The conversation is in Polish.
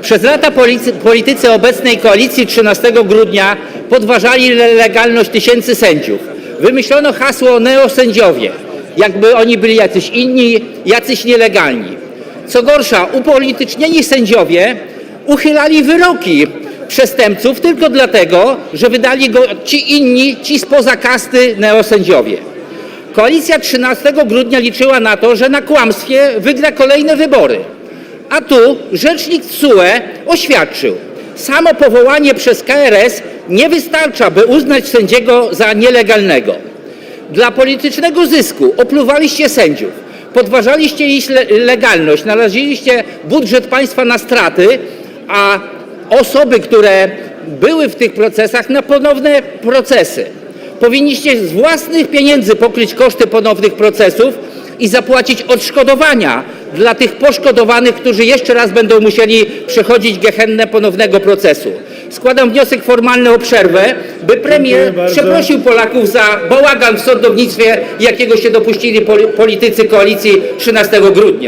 Przez lata politycy obecnej koalicji 13 grudnia podważali le- legalność tysięcy sędziów. Wymyślono hasło neosędziowie, jakby oni byli jacyś inni, jacyś nielegalni. Co gorsza, upolitycznieni sędziowie uchylali wyroki przestępców tylko dlatego, że wydali go ci inni, ci spoza kasty neosędziowie. Koalicja 13 grudnia liczyła na to, że na kłamstwie wygra kolejne wybory. A tu rzecznik TSUE oświadczył, samo powołanie przez KRS nie wystarcza, by uznać sędziego za nielegalnego. Dla politycznego zysku opluwaliście sędziów, podważaliście ich le- legalność, naraziliście budżet państwa na straty, a osoby, które były w tych procesach, na ponowne procesy. Powinniście z własnych pieniędzy pokryć koszty ponownych procesów i zapłacić odszkodowania dla tych poszkodowanych, którzy jeszcze raz będą musieli przechodzić gehennę ponownego procesu. Składam wniosek formalny o przerwę, by premier przeprosił Polaków za bałagan w sądownictwie, jakiego się dopuścili poli- politycy koalicji 13 grudnia.